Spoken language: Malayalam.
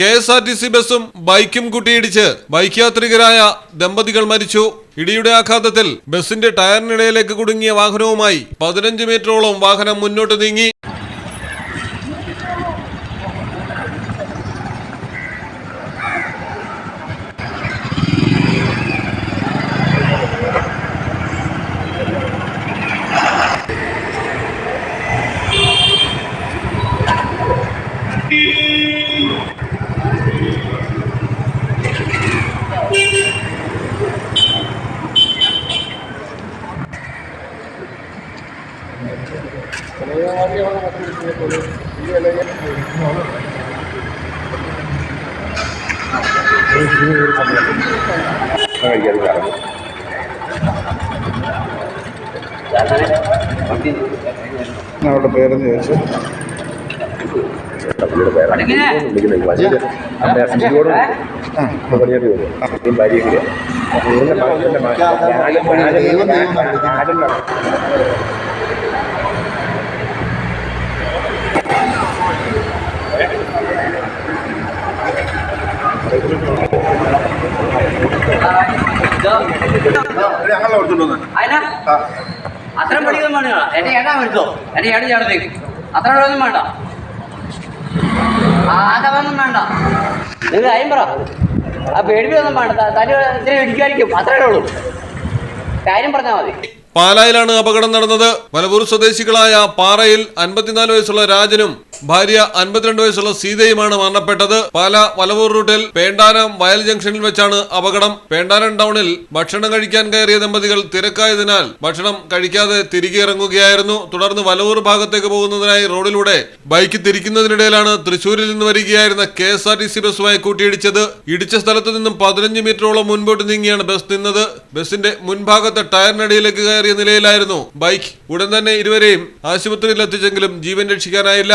K S R T C ബസും ബൈക്കും കൂട്ടിയിടിച്ച് ബൈക്ക് യാത്രികരായ ദമ്പതികൾ മരിച്ചു. ഇടിയുടെ ആഘാതത്തിൽ ബസിന്റെ ടയറിനിടയിലേക്ക് കുടുങ്ങിയ വാഹനവുമായി പതിനഞ്ച് മീറ്ററോളം വാഹനം മുന്നോട്ട് നീങ്ങി. അവരുടെ പേരെന്ന് ചോദിച്ചു ഞങ്ങളെ കൊടുത്തിട്ടു അതിനാ അത്രയും പണിയൊന്നും വേണ്ട. എന്റെ ഏടാ എടുത്തോ എന്റെ ഏട് ചേട്ടത്തേക്ക് അത്ര ഒന്നും വേണ്ട. ആദവൊന്നും വേണ്ട. നിങ്ങൾ കാര്യം പറ. ആ പേടിപ്പിയൊന്നും വേണ്ട. ത- തല്ലി ഇത്തിരി ഇടിക്കുമായിരിക്കും. അത്രേ ഉള്ളൂ. കാര്യം പറഞ്ഞാൽ മതി. പാലായിലാണ് അപകടം നടന്നത്. മലപ്പൂർ സ്വദേശികളായ പാറയിൽ അൻപത്തിനാല് വയസ്സുള്ള രാജനും ഭാര്യ അൻപത്തിരണ്ട് വയസ്സുള്ള സീതയുമാണ് മരണപ്പെട്ടത്. പാല വലവൂർ റൂട്ടിൽ പേണ്ടാനം വയൽ ജംഗ്ഷനിൽ വെച്ചാണ് അപകടം. പേണ്ടാനം ടൗണിൽ ഭക്ഷണം കഴിക്കാൻ കയറിയ ദമ്പതികൾ തിരക്കായതിനാൽ ഭക്ഷണം കഴിക്കാതെ തിരികെ ഇറങ്ങുകയായിരുന്നു. തുടർന്ന് വലവൂർ ഭാഗത്തേക്ക് പോകുന്നതിനായി റോഡിലൂടെ ബൈക്ക് തിരിക്കുന്നതിനിടയിലാണ് തൃശൂരിൽ നിന്ന് വരികയായിരുന്ന K S R T C ബസ്സുമായി കൂട്ടിയിടിച്ചത്. ഇടിച്ച സ്ഥലത്ത് നിന്നും പതിനഞ്ച് മീറ്ററോളം മുൻപോട്ട് നീങ്ങിയാണ് ബസ് നിന്നത്. ബസിന്റെ മുൻഭാഗത്തെ ടയറിനടിയിലേക്ക് കയറിയ നിലയിലായിരുന്നു ബൈക്ക്. ഉടൻ തന്നെ ഇരുവരെയും ആശുപത്രിയിൽ എത്തിച്ചെങ്കിലും ജീവൻ രക്ഷിക്കാനായില്ല.